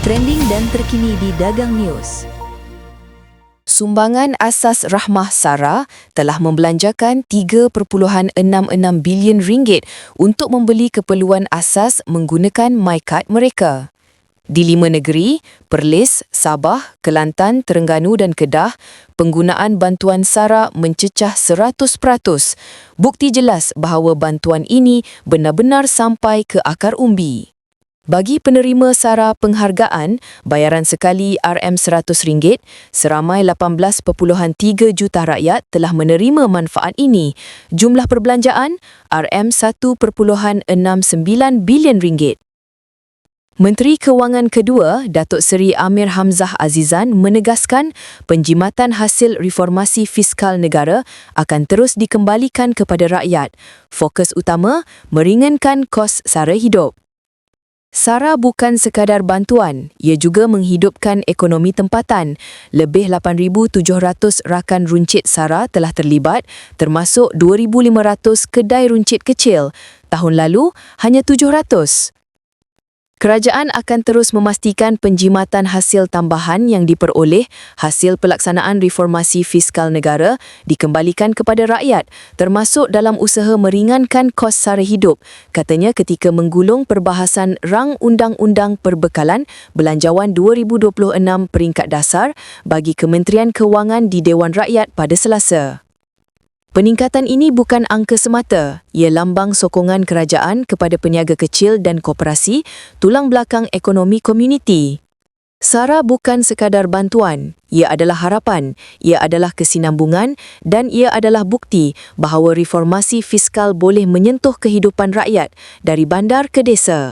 trending dan terkini di Dagang News. Sumbangan Asas Rahmah Sara telah membelanjakan 3.66 bilion ringgit untuk membeli keperluan asas menggunakan MyCard mereka. Di lima negeri, Perlis, Sabah, Kelantan, Terengganu dan Kedah, penggunaan bantuan SARA mencecah 100%. Bukti jelas bahawa bantuan ini benar-benar sampai ke akar umbi. Bagi penerima SARA penghargaan, bayaran sekali RM100, seramai 18.3 juta rakyat telah menerima manfaat ini. Jumlah perbelanjaan RM1.69 bilion ringgit. Menteri Kewangan kedua, Datuk Seri Amir Hamzah Azizan menegaskan penjimatan hasil reformasi fiskal negara akan terus dikembalikan kepada rakyat. Fokus utama meringankan kos sara hidup. SARA bukan sekadar bantuan, ia juga menghidupkan ekonomi tempatan. Lebih 8,700 rakan runcit SARA telah terlibat termasuk 2,500 kedai runcit kecil. Tahun lalu, hanya 700. Kerajaan akan terus memastikan penjimatan hasil tambahan yang diperoleh hasil pelaksanaan reformasi fiskal negara dikembalikan kepada rakyat termasuk dalam usaha meringankan kos sara hidup katanya ketika menggulung perbahasan rang undang-undang perbekalan belanjawan 2026 peringkat dasar bagi Kementerian Kewangan di Dewan Rakyat pada Selasa. Peningkatan ini bukan angka semata, ia lambang sokongan kerajaan kepada peniaga kecil dan koperasi, tulang belakang ekonomi komuniti. SARA bukan sekadar bantuan, ia adalah harapan, ia adalah kesinambungan dan ia adalah bukti bahawa reformasi fiskal boleh menyentuh kehidupan rakyat dari bandar ke desa.